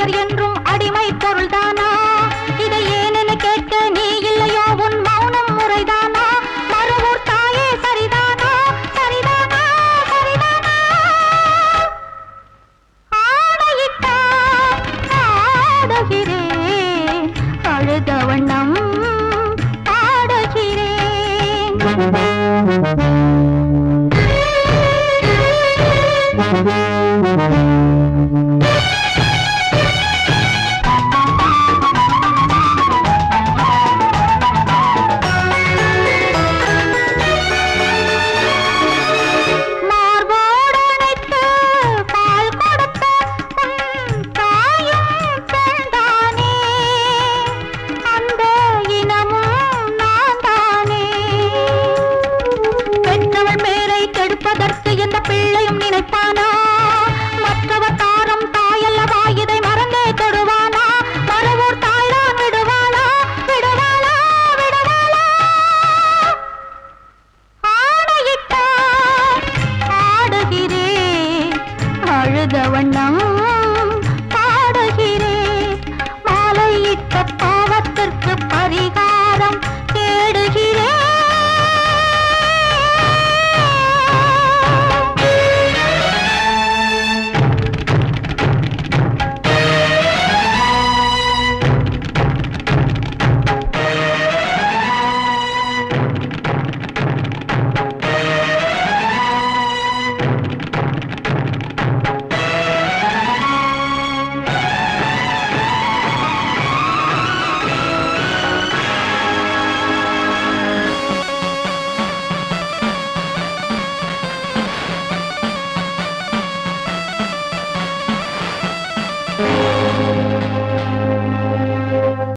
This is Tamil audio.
ஆடவர் கையில் அதற்கு எந்த பிள்ளையும் நினைப்பானா? மற்றவர் தாரம் தாயல்லவா? இதை மறந்தே தொடுவானா? மரவூர் தாய்தான் விடுவானா? விடுவானா விடுவானா ஆணையிட்டார் ஆடுகிறே அழுதவண்ணா.